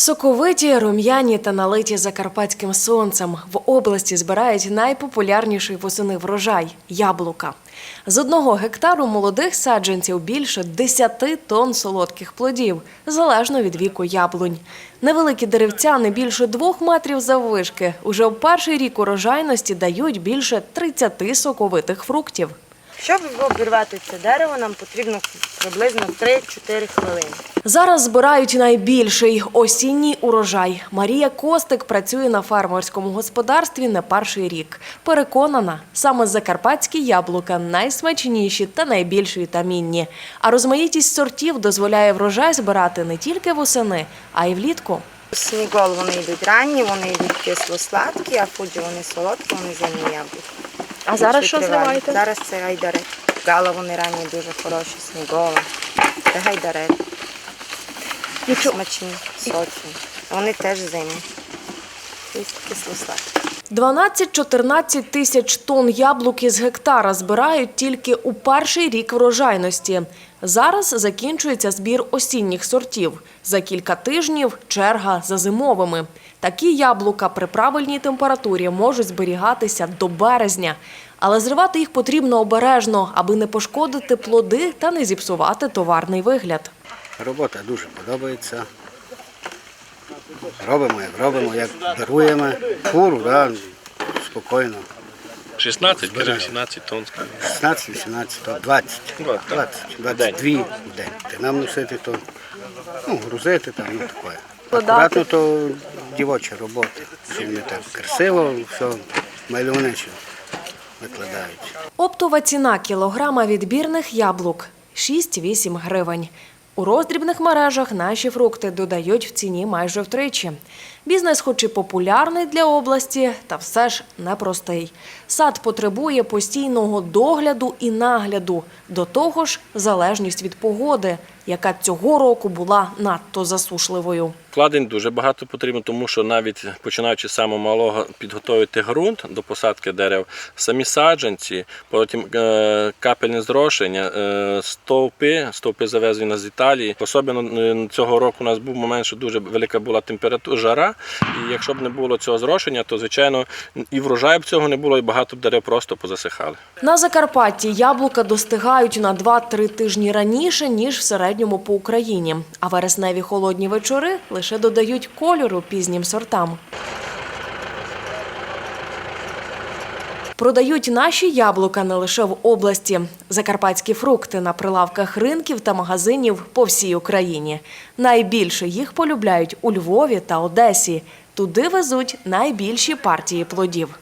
Соковиті, рум'яні та налиті закарпатським сонцем в області збирають найпопулярніший восени врожай яблука. З одного гектару молодих саджанців більше 10 тонн солодких плодів, залежно від віку яблунь. Невеликі деревця не більше двох метрів заввишки. Уже в перший рік урожайності дають більше 30 соковитих фруктів. Щоб обірвати це дерево, нам потрібно приблизно 3-4 хвилини. Зараз збирають найбільший осінній урожай. Марія Костик працює на фермерському господарстві не перший рік. Переконана, саме закарпатські яблука найсмачніші та найбільш вітамінні. А розмаїтість сортів дозволяє врожай збирати не тільки восени, а й влітку. Снігол вони йдуть ранні, вони йдуть кисло-сладкі, а фуджі вони солодкі, вони зимні яблука. А зараз що витривалі. зливаєте? Зараз це гайдарет. Гала вони ранні дуже хороші, снігова. Це гайдари. Смачні, сочні. Вони теж зимні. І кисло-сладкі. 12-14 тисяч тонн яблук із гектара збирають тільки у перший рік врожайності. Зараз закінчується збір осінніх сортів. За кілька тижнів черга за зимовими. Такі яблука при правильній температурі можуть зберігатися до березня. Але зривати їх потрібно обережно, аби не пошкодити плоди та не зіпсувати товарний вигляд. Робота дуже подобається. Робимо, як робимо, як даруємо. Фуру, да, спокійно. 16, каже 18 тонн. 16, 18, то 20, 20, 22 в день. Нам носити то, ну, грузити там, ну таке. Акуратно то дівоча робота. Що вони так красиво, все мальовниче викладають. Оптова ціна кілограма відбірних яблук 6-8 гривень. У роздрібних мережах наші фрукти додають в ціні майже втричі. Бізнес, хоч і популярний для області, та все ж непростий. Сад потребує постійного догляду і нагляду. До того ж, залежність від погоди, яка цього року була надто засушливою. Вкладень дуже багато потрібно, тому що навіть починаючи з самого малого підготовити ґрунт до посадки дерев, самі саджанці, потім е, капельне зрошення, е, стовпи, стовпи завезені з Італії. Особливо е, цього року у нас був момент, що дуже велика була температура, жара. І якщо б не було цього зрошення, то звичайно і врожаю б цього не було, і багато б дерев просто позасихали. На Закарпатті яблука достигають на 2-3 тижні раніше, ніж в середньому по Україні. А вересневі холодні вечори лише додають кольору пізнім сортам. Продають наші яблука не лише в області. Закарпатські фрукти на прилавках ринків та магазинів по всій Україні. Найбільше їх полюбляють у Львові та Одесі. Туди везуть найбільші партії плодів.